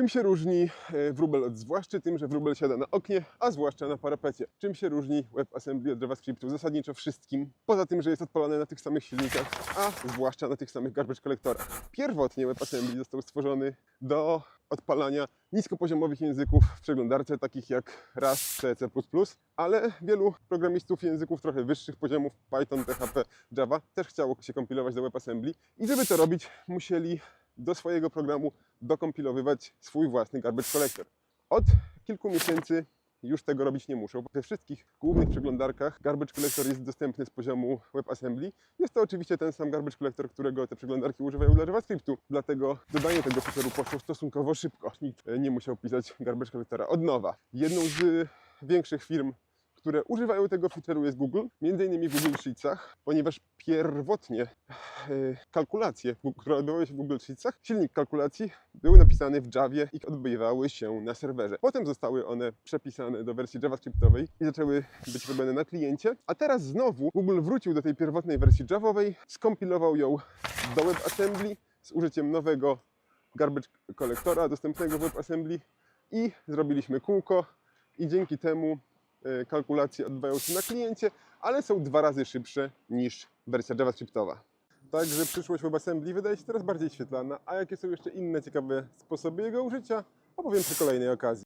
Czym się różni e, wróbel od zwłaszczy? Tym, że wróbel siada na oknie, a zwłaszcza na parapecie. Czym się różni WebAssembly od JavaScriptu? Zasadniczo wszystkim. Poza tym, że jest odpalane na tych samych silnikach, a zwłaszcza na tych samych garbage collectorach. Pierwotnie WebAssembly został stworzony do odpalania niskopoziomowych języków w przeglądarce, takich jak Rust, C++, ale wielu programistów języków trochę wyższych poziomów, Python, PHP, Java, też chciało się kompilować do WebAssembly i żeby to robić, musieli do swojego programu dokompilowywać swój własny garbage collector. Od kilku miesięcy już tego robić nie muszą. We wszystkich głównych przeglądarkach garbage collector jest dostępny z poziomu WebAssembly. Jest to oczywiście ten sam garbage collector, którego te przeglądarki używają dla JavaScriptu. Dlatego dodanie tego feature'u poszło stosunkowo szybko. Nikt nie musiał pisać garbage collectora od nowa. Jedną z większych firm które używają tego feature'u jest Google, między innymi w Google Sheetsach, ponieważ pierwotnie e, kalkulacje, które odbywały się w Google Sheetsach, silnik kalkulacji był napisany w Javie i odbywały się na serwerze. Potem zostały one przepisane do wersji JavaScriptowej i zaczęły być robione na kliencie, a teraz znowu Google wrócił do tej pierwotnej wersji Javowej, skompilował ją do WebAssembly z użyciem nowego garbage kolektora dostępnego w WebAssembly i zrobiliśmy kółko i dzięki temu kalkulacje odbywają się na kliencie, ale są dwa razy szybsze niż wersja JavaScriptowa. Także przyszłość WebAssembly wydaje się teraz bardziej świetlana, a jakie są jeszcze inne ciekawe sposoby jego użycia, opowiem przy kolejnej okazji.